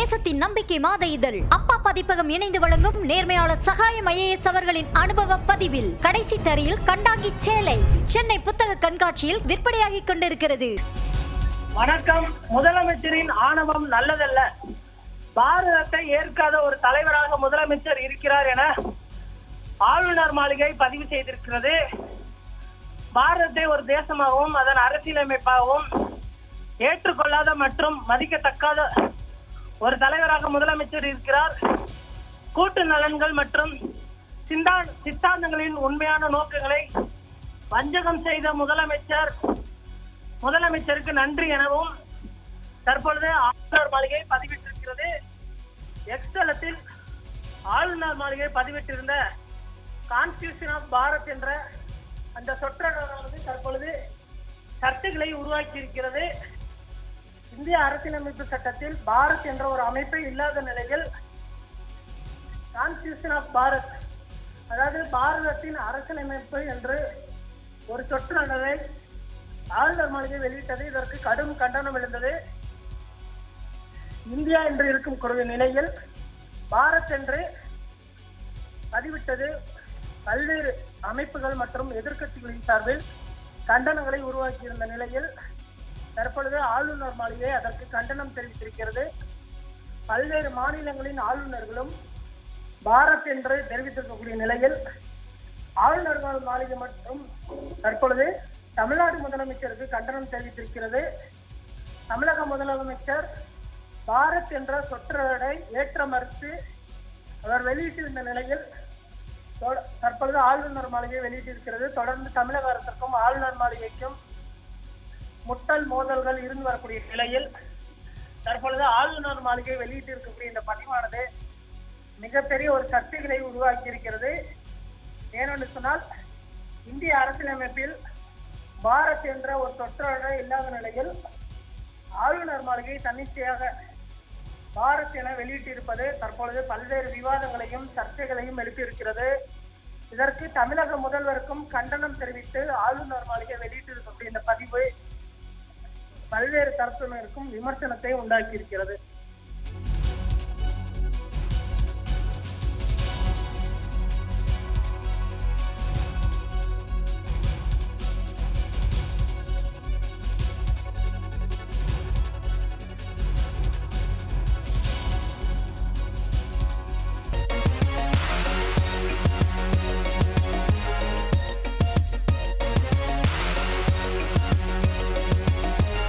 தேசத்தின் நம்பிக்கை மாத இதழ். அப்பா பதிப்பகம் இணைந்து வழங்கும் நேர்மையாளர் சகாயம் ஐஏஎஸ் அவர்களின் அனுபவ பதிவில். கடைசி தரையில் கண்டாங்கி சேலை. சென்னை புத்தக கண்காட்சியில் விற்பனையாகி கொண்டிருக்கிறது. வணக்கம். முதலமைச்சரின் ஆணவம் நல்லதல்ல. பாரதத்தை ஏற்காத ஒரு தலைவராக முதலமைச்சர் இருக்கிறார் என ஆளுநர் மாளிகை பதிவு செய்திருக்கிறது. பாரதத்தை ஒரு தேசமாகவும் அதன் அரசியலமைப்பாகவும் ஏற்றுக்கொள்ளாத மற்றும் மதிக்கத்தக்காத ஒரு தலைவராக முதலமைச்சர் இருக்கிறார். கூட்டு நலன்கள் மற்றும் சிந்தா சித்தாந்தங்களின் உண்மையான நோக்கங்களை வஞ்சகம் செய்த முதலமைச்சர் முதலமைச்சருக்கு நன்றி எனவும் தற்பொழுது ஆளுநர் மாளிகை பதிவிட்டிருக்கிறது. எக்ஸ்தலத்தில் ஆளுநர் மாளிகை பதிவிட்டிருந்த கான்ஸ்டியூஷன் ஆஃப் பாரத் என்ற அந்த சொற்றொடரானது தற்பொழுது சர்ச்சைகளை உருவாக்கி இருக்கிறது இந்திய அரசியலமைப்பு சட்டத்தில் பாரத் என்ற ஒரு அமைப்பே இல்லாத நிலையில் கான்ஸ்டியூஷன் ஆஃப் பாரத். அதாவது பாரதத்தின் அரசியலமைப்பு என்று ஒரு சொற்றொடரை ஆளுநர் மாளிகை வெளியிட்டது. இதற்கு கடும் கண்டனம் எழுந்தது. இந்தியா என்று இருக்கும் நிலையில் பாரத் என்று பதிவிட்டது. பல்வேறு அமைப்புகள் மற்றும் எதிர்க்கட்சிகளின் சார்பில் கண்டனங்களை உருவாக்கியிருந்த நிலையில் தற்பொழுது ஆளுநர் மாளிகை அதற்கு கண்டனம் தெரிவித்திருக்கிறது. பல்வேறு மாநிலங்களின் ஆளுநர்களும் பாரத் என்று தெரிவித்திருக்கக்கூடிய நிலையில் ஆளுநர் மாளிகை மற்றும் தற்பொழுது தமிழ்நாடு முதலமைச்சருக்கு கண்டனம் தெரிவித்திருக்கிறது. தமிழக முதலமைச்சர் பாரத் என்ற சொற்றொடரை ஏற்ற மறுத்து அவர் வெளியிட்டிருந்த நிலையில் தொட- தற்பொழுது ஆளுநர் மாளிகை வெளியிட்டிருக்கிறது. தொடர்ந்து தமிழக அரசுக்கும் ஆளுநர் மாளிகைக்கும் முட்டல் மோதல்கள் இருந்து வரக்கூடிய நிலையில் தற்பொழுது ஆளுநர் மாளிகை வெளியிட்டிருக்கக்கூடிய இந்த பதிவானது மிகப்பெரிய ஒரு சர்ச்சைகளை உருவாக்கி இருக்கிறது ஏனென்று சொன்னால் இந்திய அரசியலமைப்பில் பாரத் என்ற ஒரு சொற்றொடரே இல்லாத நிலையில் ஆளுநர் மாளிகை தன்னிச்சையாக பாரத் என வெளியிட்டிருப்பது தற்பொழுது பல்வேறு விவாதங்களையும் சர்ச்சைகளையும் எழுப்பியிருக்கிறது. இதற்கு தமிழக முதல்வருக்கும் கண்டனம் தெரிவித்து ஆளுநர் மாளிகை வெளியிட்டு பல்வேறு தரப்பினருக்கும் விமர்சனத்தை உண்டாக்கி இருக்கிறது